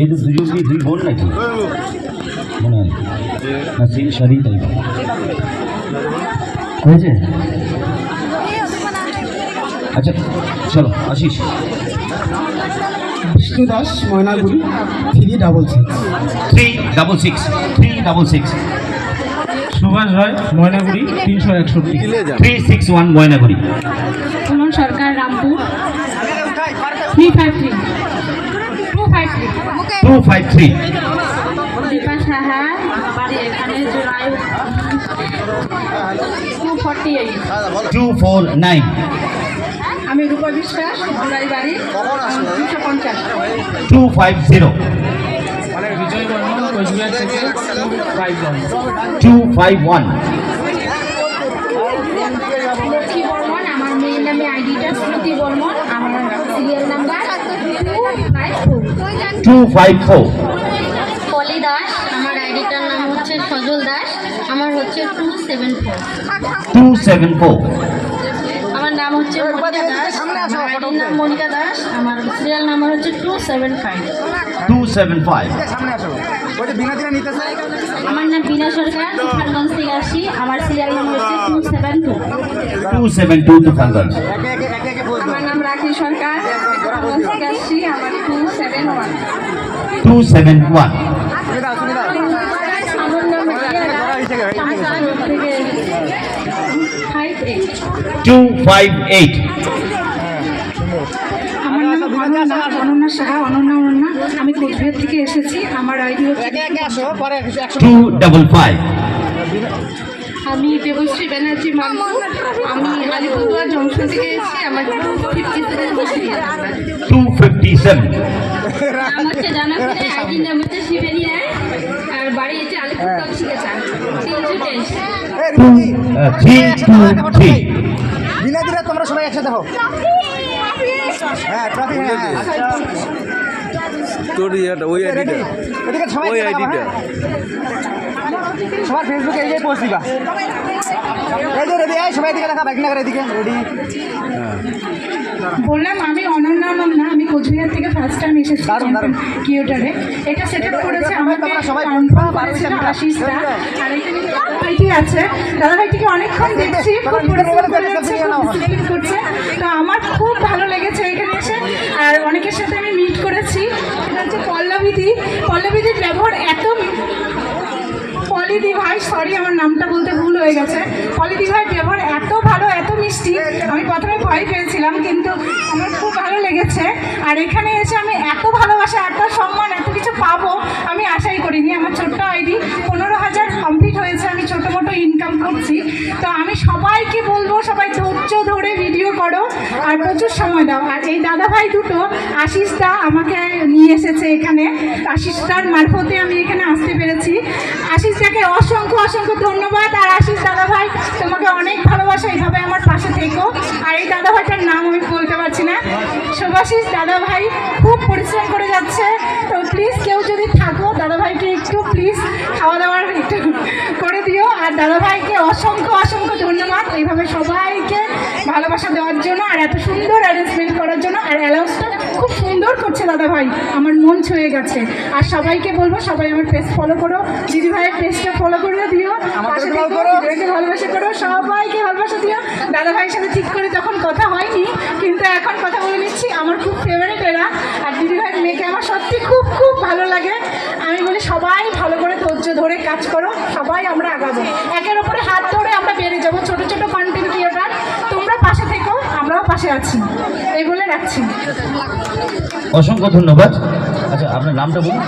এই তো দুজন কি দুই বোন নাকি মনে হয় না সেই শাড়ি তাই হয়েছে আচ্ছা চলো আসিস Bishnu Das Maynaguri three double six three double six three double six Subhash Roy Maynaguri তিনশো একষট্টি। Three six one Maynaguri. Suman Sarkar Rampur. Three five three two five three Dipa Saha বাড়ি এখানে জোড়ায় two forty eight two four nine আমি রূপা বিশ্বাস জোড়াই বাড়ি দুশো পঞ্চাশ। Two five zero two five one Lakshmi Barman আমার মেয়ের আইডিটা স্মৃতি বর্মন আমার serial number two five four Poli Das আমার আইডিটার নাম হচ্ছে সজল দাস আমার হচ্ছে two seven four two seven four আমার নাম হচ্ছে মনিকা দাস আমার আইডির নাম মনিকা দাস আমার সিরিয়াল নাম্বার হচ্ছে two seven five two seven five আমার নাম বিনা সরকার তুফানগঞ্জ থেকে আসি আমার সিরিয়াল নাম্বার হচ্ছে two seven two two seven two Tufanganj আমার নাম রাখি সরকার তুফানগঞ্জ থেকে আসছি আমার two seven one two five eight Ananya Saha Ananya Ananya আমি কোচবিহার থেকে এসেছি আমার আইডি হচ্ছে টু ডাবল ফাইভ আমি দেবশ্রী ব্যানার্জি মামু আমি আলিপুরদুয়ার জংশন থেকে এসেছি আমার টু ফিফটি সেভেন। নাম হচ্ছে জানাপুরে আইডির নাম হচ্ছে শিবেনী রায় আর বাড়ি হচ্ছে আলিপুরদুয়ার শিখেছে তিনশো তেইশ থ্রি বিনাদিরা তোমরা সবাই একসাথে হও হ্যাঁ ট্রাফিক হ্যাঁ হ্যাঁ। তোর ওই আইডিটা ওই আইডিটা হ্যাঁ? সবার ফেসবুকে এই যে পোস্ট দিবা এই যে রেডি এই সবাই দিকে দেখা বাইক না এদিকে। রেডি বললাম আমি অনন্যা না আমি কোচবিহার থেকে ফার্স্ট টাইম এসেছি। কিউটারে এটা সেট আপ করেছে আমার আমাকে আশিস দা আছে? আর এখানে দাদাভাইটি আছে। দাদাভাইটিকে অনেকক্ষণ দেখছি খুব পরিশ্রম করে যাচ্ছে খুব করছে তো আমার খুব ভালো লেগেছে এখানে এসে আর অনেকের সাথে আমি মিট করেছি এটা হচ্ছে পল্লবীদি পল্লবীদির ব্যবহার এত পলিদি ভাই সরি আমার নামটা বলতে ভুল হয়ে গেছে। পলিদি ভাই, ব্যবহার এত ভালো, এত মিষ্টি। আমি প্রথমে ভয় পেয়েছিলাম, কিন্তু আমার খুব ভালো লেগেছে। আর এখানে এসে আমি এত ভালোবাসা, এত সম্মান, এত কিছু পাবো, আমি আশাই করিনি। আমার ছোট্ট আইডি হয়েছে আমি ছোটো মোটো ইনকাম করছি। তো আমি সবাইকে বলব, সবাই ধৈর্য ধরে ভিডিও করো আর প্রচুর সময় দাও। আর এই দাদা ভাই দুটো আশিস দা আমাকে নিয়ে এসেছে এখানে। আশিস দার মারফতে আমি এখানে আসতে পেরেছি। আশিস দাকে অসংখ্য অসংখ্য ধন্যবাদ। আর আশিস দাদা ভাই তোমাকে অনেক ভালোবাসা। এইভাবে আমার পাশে থেকো। আর এই দাদা ভাইটার নাম আমি বলতে পারছি না। শুভাশিস দাদা ভাই খুব পরিশ্রম করে যাচ্ছে। তো প্লিজ কেউ যদি থাকো দাদা ভাইকে একটু প্লিজ খাওয়া দাওয়ার আর দাদা ভাইকে অসংখ্য অসংখ্য ধন্যবাদ এইভাবে সবাইকে ভালোবাসা দেওয়ার জন্য আর এত সুন্দর অ্যারেঞ্জমেন্ট করার জন্য আর অ্যালাউন্সটা খুব সুন্দর করছে দাদা ভাই আমার মন ছুঁয়ে গেছে। আর সবাইকে বলব সবাই আমার পেজ ফলো করো। দিদি ভাইয়ের পেজটা ফলো করে দিও। পাশে। দিদিভাইকে ভালোবাসা করো। সবাইকে ভালোবাসা দিও। দাদা ভাইয়ের সাথে ঠিক করে তখন কথা হয়নি কিন্তু এখন কথা বলে নিচ্ছি। আমার খুব ফেভারিট এরা। আর দিদি ভাইয়ের মেয়েকে আমার সত্যি খুব খুব ভালো লাগে আমি বলি সবাই ভালো করে ধৈর্য ধরে কাজ করো আগাবো একের ওপরে হাত ধরে আমরা বেরিয়ে যাব। ছোট ছোট কন্টেন্ট ক্রিয়েটার তোমরা পাশে থেকো, আমরাও পাশে আছি। এই বলে রাখছি। অসংখ্য ধন্যবাদ। আচ্ছা আপনার নামটা বলুন।